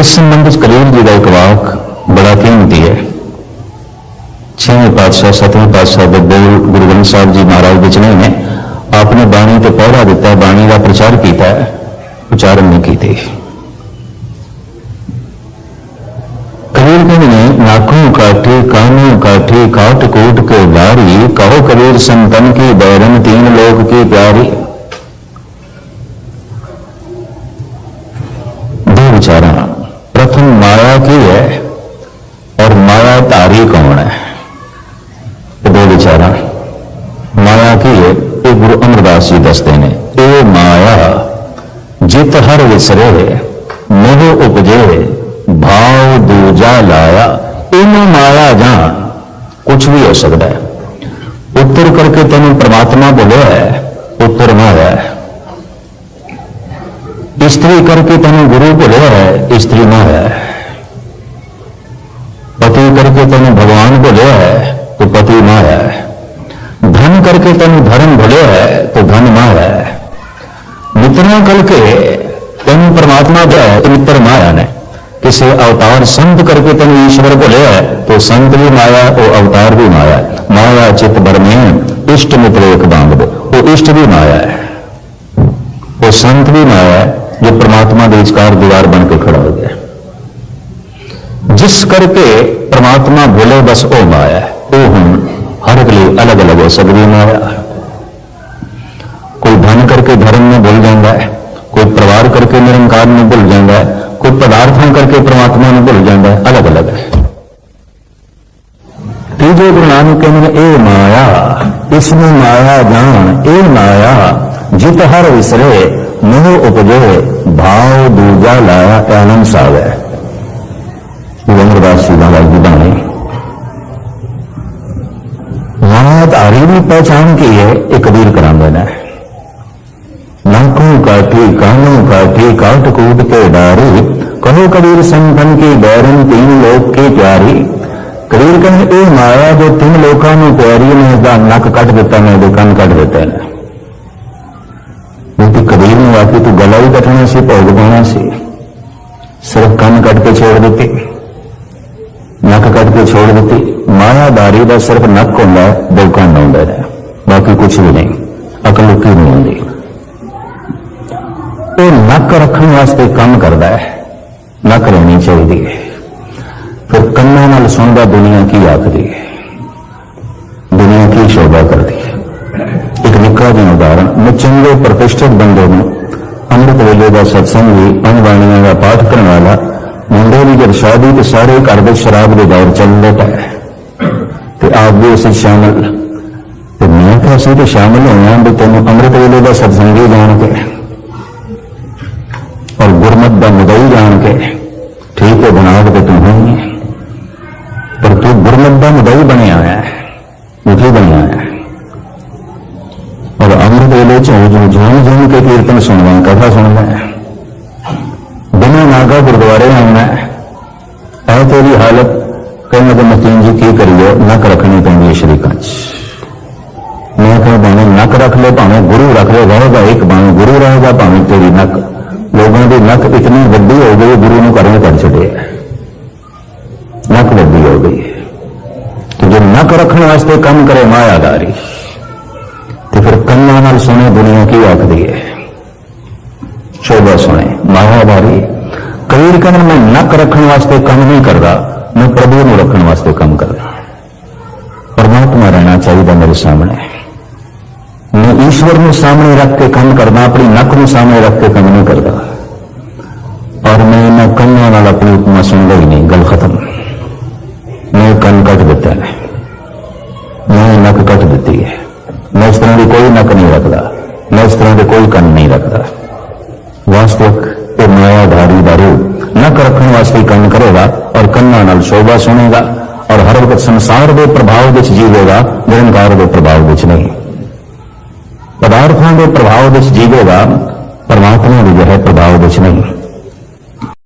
इस संबंध उस जी का एक वाक बड़ा कीमती है। छवें पातशाह, सतवें पातशाह के बोल गुरु ग्रंथ साहब जी महाराज बिचने ने आपने बाणी तो पहरा दिता है बाणी का प्रचार किया है उच्चारण नहीं की कबीर कहते हैं नाखों काठे, कानों काठे काट कोट के लारी, कहो कबीर संतन की बैरन, तीन लोग की प्यारी। घर विसरे मोह उपजे, भाव दूजा लाया इन माया जा कुछ भी हो सकता है। उत्तर करके तेन परमात्मा बोले है उत्तर माया है स्त्री करके तेन गुरु बोले है स्त्री माया है पति करके तेन भगवान बोले है तो पति माया है धन करके तेन धर्म बोले है तो धन माया है मित्रों करके परमात्मा का है तो मित्र माया ने किसी अवतार संत करके तेन ईश्वर को लिया है तो संत भी माया और अवतार भी माया है माया चित बरमेन इष्ट मित्र एक बांध दो वो इष्ट भी माया है वो संत भी माया है जो परमात्मा के विचकार दीवार बन के खड़ा हो गया जिस करके परमात्मा बोले बस वो माया है वो हम हर एक लिए अलग अलग हो सकती माया है कोई धन करके धर्म में भूल जाता है परिवार करके निरंकार में भुल जाता है, कोई पदार्थों करके परमात्मा में भूल जाता है अलग अलग है। तीजे गुरु नानक कहने ए माया, इसमें माया जान, ए माया, जित हर विसरे मोह उपजे, भाव दूजा लाया आनंद सावे। रविंद्रदास जी महाराज की बाणी माया धारी भी पहचान की है, एक कबीर करा देना नाकों काटी कानों काटी काट कूट के डारी कहो कबीर संतन की बैरन तीन लोक की प्यारी कबीर कहने ਇਹ ਮਾਇਆ ਜੋ ਤਿੰਨ ਲੋਕਾਂ ਨੂੰ ਪਿਆਰੀ ਨੇ ਦਾ ਨੱਕ ਕੱਟ ਦਿੱਤਾ ਨੇ ਦੇ ਕੰਨ ਕੱਟ ਦਿੱਤੇ ਨੇ ਕਿਉਂਕਿ ਕਬੀਰ ਨੂੰ ਆਖੀ ਤੂੰ ਗਲਾ ਹੀ ਕੱਟਣਾ ਸੀ ਭੋਗ ਪਾਉਣਾ ਸੀ ਸਿਰਫ ਕੰਨ ਕੱਟ ਕੇ ਛੋੜ ਦਿੱਤੀ ਨੱਕ ਕੱਟ ਕੇ ਛੋੜ ਦਿੱਤੀ ਮਾਇਆਦਾਰੀ ਦਾ ਸਿਰਫ ਨੱਕ ਹੁੰਦਾ ਹੈ ਦੋ ਕੰਨ ਹੁੰਦੇ ਨੇ ਬਾਕੀ ਕੁਝ ਵੀ ਨਹੀਂ ਅਕਲ ਲੁਕੀ ਨਹੀਂ ਹੁੰਦੀ ਉਹ ਨੱਕ ਰੱਖਣ ਵਾਸਤੇ ਕੰਮ ਕਰਦਾ ਹੈ। ਨੱਕ ਰਹਿਣੀ ਚਾਹੀਦੀ ਹੈ। ਫਿਰ ਕੰਨਾਂ ਨਾਲ ਸੁਣਦਾ ਦੁਨੀਆ ਕੀ ਆਖਦੀ ਹੈ। ਦੁਨੀਆ ਕੀ ਸ਼ੋਭਾ ਕਰਦੀ ਹੈ। ਇੱਕ ਨਿੱਕਾ ਜਿਹਾ ਉਦਾਹਰਣ, ਮੈਂ ਚੰਗੇ ਪ੍ਰਤਿਸ਼ਠਿਤ ਬੰਦੇ ਨੂੰ ਅੰਮ੍ਰਿਤ ਵੇਲੇ ਦਾ ਸਤਸੰਗ ਵੀ ਪੰਜ ਦਾ ਪਾਠ ਕਰਨ ਵਾਲਾ, ਮੁੰਡੇ ਦੀ ਜਦ ਸ਼ਾਦੀ ਤੇ ਸਾਰੇ ਘਰ ਦੇ ਸ਼ਰਾਬ ਦੇ ਦੌਰ ਚੱਲਦੇ ਪਏ ਤੇ ਆਪ ਵੀ ਉਸ ਵਿੱਚ ਸ਼ਾਮਲ। ਤੇ ਮੈਂ ਕਿਹਾ ਸੀ ਤੇ ਸ਼ਾਮਲ ਹੋਇਆ ਵੀ ਤੈਨੂੰ ਅੰਮ੍ਰਿਤ ਵੇਲੇ ਦਾ ਸਤਸੰਗ ਹੀ ਜਾਣ ਕੇ और गुरमत का मुदई जान के ठीक है बनावट तो तुम ही है पर तू गुरमत का मुदई बने आया है मुखी बने आया है और अमृत वेले च जो झूम झूम के कीर्तन सुनना है कथा सुनना है बिना नागा गुरुद्वारे आना है ऐ तेरी हालत कहना तो मतीन जी की करिए नक रखनी पैंदी है शरीका च मैं कह भावे नक रख ले भावे गुरु रख ले रहेगा एक भावे गुरु रहेगा भावे तेरी नक ਲੋਕਾਂ ਦੀ ਨੱਕ ਇਤਨੀ ਵੱਡੀ ਹੋ ਗਈ, ਗੁਰੂ ਨੂੰ ਕਰਮ ਕਰ ਛੱਡਿਆ। ਨੱਕ ਵੱਡੀ ਹੋ ਗਈ। ਤੇ ਜੇ ਨੱਕ ਰੱਖਣ ਵਾਸਤੇ ਕੰਮ ਕਰੇ ਮਾਇਆਦਾਰੀ, ਤੇ ਫਿਰ ਕੰਨਾਂ ਨਾਲ ਸੁਣੇ ਦੁਨੀਆ ਕੀ ਆਖਦੀ ਹੈ? ਸ਼ੋਭਾ ਸੁਣੇ, ਮਾਇਆਦਾਰੀ। ਕਬੀਰ ਕਹਿੰਦੇ ਮੈਂ ਨੱਕ ਰੱਖਣ ਵਾਸਤੇ ਕੰਮ ਨਹੀਂ ਕਰਦਾ, ਮੈਂ ਪ੍ਰਭੂ ਨੂੰ ਰੱਖਣ ਵਾਸਤੇ ਕੰਮ ਕਰਦਾ। ਪਰਮਾਤਮਾ ਰਹਿਣਾ ਚਾਹੀਦਾ ਮੇਰੇ ਸਾਹਮਣੇ। ਮੈਂ ਈਸ਼ਵਰ ਨੂੰ ਸਾਹਮਣੇ ਰੱਖ ਕੇ ਕੰਮ ਕਰਦਾ, ਆਪਣੀ ਨੱਕ ਨੂੰ ਸਾਹਮਣੇ ਰੱਖ ਕੇ ਕੰਮ ਨਹੀਂ ਕਰਦਾ। ਮੈਂ ਇਹਨਾਂ ਕੰਨਾਂ ਨਾਲ ਆਪਣੀ ਉਪਮਾ ਸੁਣਦਾ ਹੀ ਨਹੀਂ ਗੱਲ ਖਤਮ ਮੈਂ ਕੰਨ ਕੱਟ ਦਿੱਤਾ ਹੈ ਮੈਂ ਨੱਕ ਕੱਟ ਦਿੱਤੀ ਹੈ ਮੈਂ ਇਸ ਤਰ੍ਹਾਂ ਦੀ ਕੋਈ ਨੱਕ ਨਹੀਂ ਰੱਖਦਾ ਮੈਂ ਇਸ ਤਰ੍ਹਾਂ ਦੇ ਕੋਈ ਕੰਨ ਨਹੀਂ ਰੱਖਦਾ ਵਾਸਤਵਿਕ ਇਹ ਮਾਇਆਧਾਰੀ ਦਾ ਰੂਪ ਨੱਕ ਰੱਖਣ ਵਾਸਤੇ ਕੰਮ ਕਰੇਗਾ ਔਰ ਕੰਨਾਂ ਨਾਲ ਸ਼ੋਭਾ ਸੁਣੇਗਾ ਔਰ ਹਰ ਵਕਤ ਸੰਸਾਰ ਦੇ ਪ੍ਰਭਾਵ ਵਿੱਚ ਜੀਵੇਗਾ ਨਿਰੰਕਾਰ ਦੇ ਪ੍ਰਭਾਵ ਵਿੱਚ ਨਹੀਂ ਪਦਾਰਥਾਂ ਦੇ ਪ੍ਰਭਾਵ ਵਿੱਚ ਜੀਵੇਗਾ ਪਰਮਾਤਮਾ ਦੇ ਜਿਹੜੇ ਪ੍ਰਭਾਵ ਵਿੱਚ ਨਹੀਂ